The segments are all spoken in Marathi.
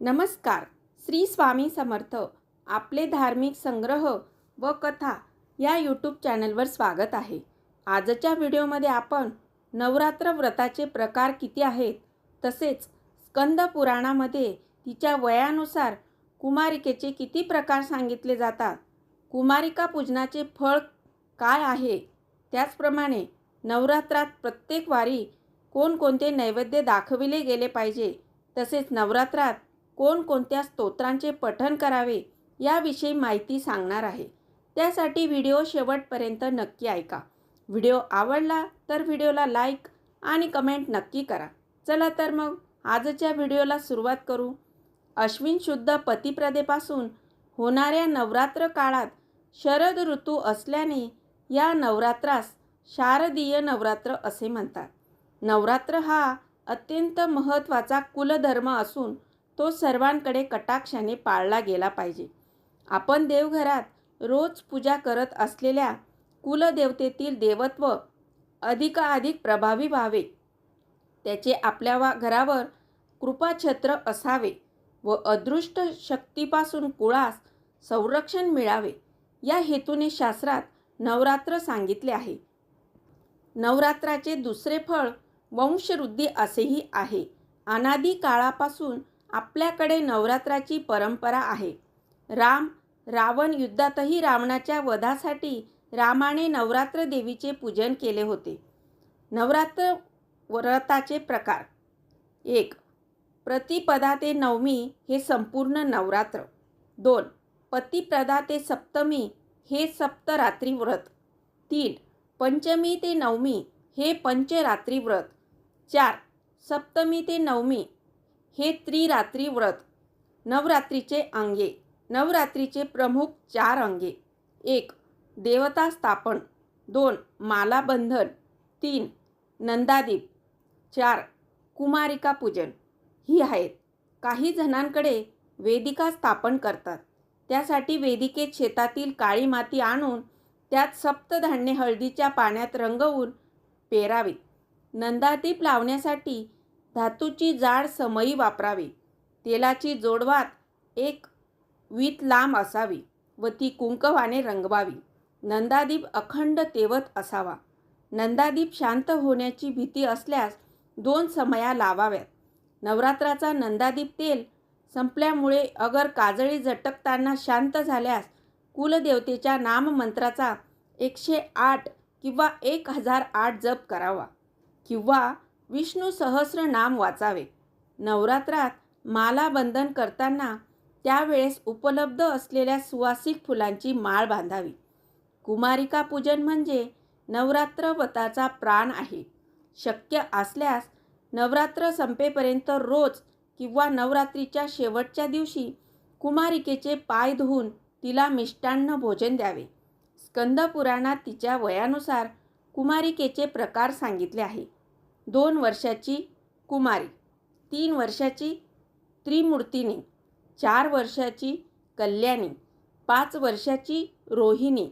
नमस्कार. श्री स्वामी समर्थ. आपले धार्मिक संग्रह व कथा या यूट्यूब चॅनलवर स्वागत आहे. आजच्या व्हिडिओमध्ये आपण नवरात्र व्रताचे प्रकार किती आहेत? तसेच स्कंद पुराणामध्ये तिच्या वयानुसार कुमारिकेचे किती प्रकार सांगितले जातात? कुमारिका पूजनाचे फळ काय आहे? त्याचप्रमाणे नवरात्रात प्रत्येक वारी कोणकोणते नैवेद्य दाखविले गेले पाहिजे? तसेच नवरात्रात कोणकोणत्या स्तोत्रांचे पठण करावे याविषयी माहिती सांगणार आहे. त्यासाठी व्हिडिओ शेवटपर्यंत नक्की ऐका. व्हिडिओ आवडला तर व्हिडिओला लाईक आणि कमेंट नक्की करा. चला तर मग आजच्या व्हिडिओला सुरुवात करू. अश्विन शुद्ध पतिप्रदेपासून होणाऱ्या नवरात्र काळात शरद ऋतू असल्याने या नवरात्रास शारदीय नवरात्र असे म्हणतात. नवरात्र हा अत्यंत महत्त्वाचा कुलधर्म असून तो सर्वांकडे कटाक्षाने पाळला गेला पाहिजे. आपण देवघरात रोज पूजा करत असलेल्या कुलदेवतेतील देवत्व अधिकाधिक प्रभावी व्हावे. त्याचे आपल्या वा घरावर कृपाछत्र असावे व अदृष्ट शक्तीपासून कुळास संरक्षण मिळावे या हेतूने शास्त्रात नवरात्र सांगितले आहे. नवरात्राचे दुसरे फळ वंशवृद्धी असेही आहे. अनादी काळापासून आपल्याकडे नवरात्राची परंपरा आहे. राम रावण युद्धातही रावणाच्या वधासाठी रामाने नवरात्र देवीचे पूजन केले होते. नवरात्र व्रताचे प्रकार. एक प्रतिपदा ते नवमी हे संपूर्ण नवरात्र. दोन पतिप्रदा ते सप्तमी हे सप्तरात्री व्रत. तीन पंचमी ते नवमी हे पंचरात्री व्रत. चार सप्तमी ते नवमी हे त्रिरात्री व्रत नवरात्रीचे अंगे नवरात्रीचे प्रमुख चार अंगे. एक देवता स्थापन. दोन मालाबंधन तीन नंदादीप. चार कुमारिका पूजन. ही आहेत. काही जणांकडे वेदिका स्थापन करतात. त्यासाठी वेदिकेत शेतातील काळी माती आणून त्यात सप्तधान्य हळदीच्या पाण्यात रंगवून पेरावीत. नंदादीप लावण्यासाठी धातूची जाड समई वापरावी. तेलाची जोडवात एक वीत लांब असावी व ती कुंकवाने रंगवावी. नंदादीप अखंड तेवत असावा. नंदादीप शांत होण्याची भीती असल्यास दोन समया लावाव्यात. नवरात्राचा नंदादीप तेल संपल्यामुळे अगर काजळी झटकताना शांत झाल्यास कुलदेवतेच्या नाममंत्राचा एकशे आठ किंवा एक हजार आठ जप करावा किंवा विष्णू सहस्र नाम वाचावे. नवरात्रात माला बंधन करताना त्यावेळेस उपलब्ध असलेल्या सुवासिक फुलांची माळ बांधावी. कुमारिका पूजन म्हणजे नवरात्रवताचा प्राण आहे. शक्य असल्यास नवरात्र संपेपर्यंत रोज किंवा नवरात्रीच्या शेवटच्या दिवशी कुमारिकेचे पाय धुवून तिला मिष्टान्न भोजन द्यावे. स्कंदपुराणात तिच्या वयानुसार कुमारिकेचे प्रकार सांगितले आहे. दोन वर्षाची कुमारी तीन वर्षाची त्रिमूर्तिनी चार वर्षाची कल्याणी पाच वर्षाची रोहिणी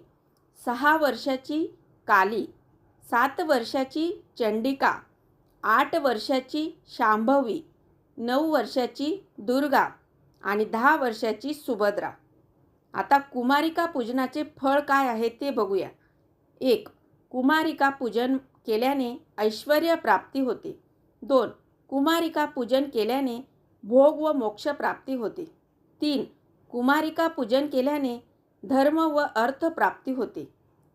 सहा वर्षाची काली सात वर्षाची चंडिका आठ वर्षाची शांभवी नऊ वर्षाची दुर्गा आणि दहा वर्षाची सुभद्रा. आता कुमारिका पूजनाचे फळ काय आहे ते बघूया. एक कुमारिका पूजन केल्याने ऐश्वर प्राप्ती होते. दोन कुमारिका पूजन केल्याने भोग व मोक्ष प्राप्ती होते. तीन कुमारिका पूजन केल्याने धर्म व अर्थ प्राप्ती होते.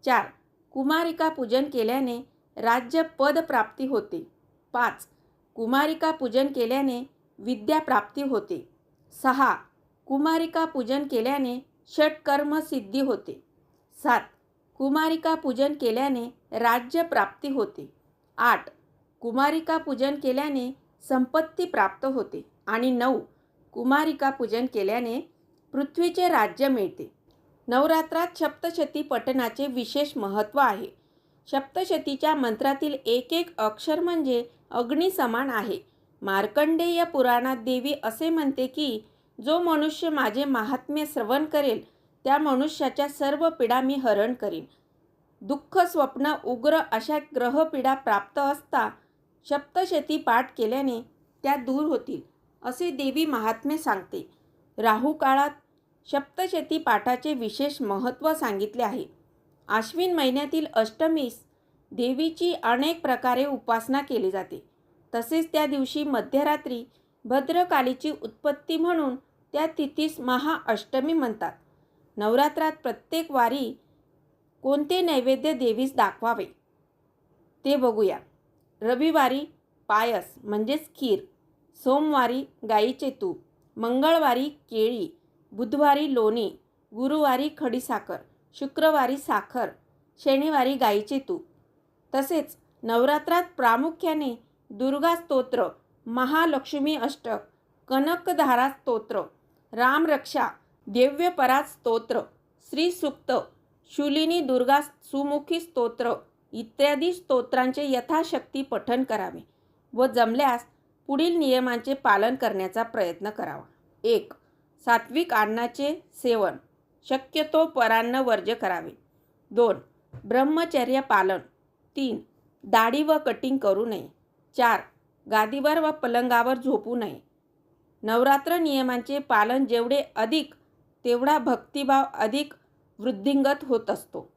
चार कुमारिका पूजन केल्याने राज्य पद प्राप्ती होते. पाच कुमारिका पूजन केल्याने विद्या प्राप्ती होते. सहा कुमारिका पूजन केल्याने षटकर्म सिद्धी होते. सात कुमारिका पूजन केल्याने राज्य प्राप्ती होते. आठ. कुमारिका पूजन केल्याने संपत्ती प्राप्त होते आणि नऊ. कुमारिका पूजन केल्याने पृथ्वीचे राज्य मिळते. नवरात्रात सप्तशती पठणाचे विशेष महत्त्व आहे. सप्तशतीच्या मंत्रातील एक एक अक्षर म्हणजे अग्निसमान आहे. मार्कंडेय पुराणात देवी असे म्हणते की जो मनुष्य माझे महात्म्य श्रवण करेल त्या मनुष्याच्या सर्व पीडा मी हरण करीन. दुःख स्वप्न उग्र अशा ग्रहपीडा प्राप्त असता सप्तशती पाठ केल्याने त्या दूर होतील असे देवी महात्म्य सांगते. राहू काळात सप्तशती पाठाचे विशेष महत्त्व सांगितले आहे. आश्विन महिन्यातील अष्टमीस देवीची अनेक प्रकारे उपासना केली जाते. तसेच त्या दिवशी मध्यरात्री भद्रकालीची उत्पत्ती म्हणून त्या तिथीस महाअष्टमी म्हणतात. नवरात्रात प्रत्येक वारी कोणते नैवेद्य देवीस दाखवावे? ते बघूया. रविवारी पायस म्हणजेच खीर सोमवारी गाईचे तूप मंगळवारी केळी बुधवारी लोणी गुरुवारी खडीसाखर शुक्रवारी साखर शनिवारी गाईचे तूप. तसेच नवरात्रात प्रामुख्याने दुर्गा स्तोत्र महालक्ष्मी अष्टक कनकधारा स्तोत्र रामरक्षा दिव्यपरात स्तोत्र श्रीसुक्त शुलिनी दुर्गा सुमुखी स्तोत्र इत्यादी स्तोत्रांचे यथाशक्ती पठण करावे व जमल्यास पुढील नियमांचे पालन करण्याचा प्रयत्न करावा. एक सात्विक अन्नाचे सेवन शक्यतो परान्न वर्ज्य करावे. दोन ब्रह्मचर्य पालन. तीन दाढी व कटिंग करू नये. चार गादीवर व पलंगावर झोपू नये. नवरात्र नियमांचे पालन जेवढे अधिक तेवढा भक्तिभाव अधिक वृद्धिंगत होत असतो.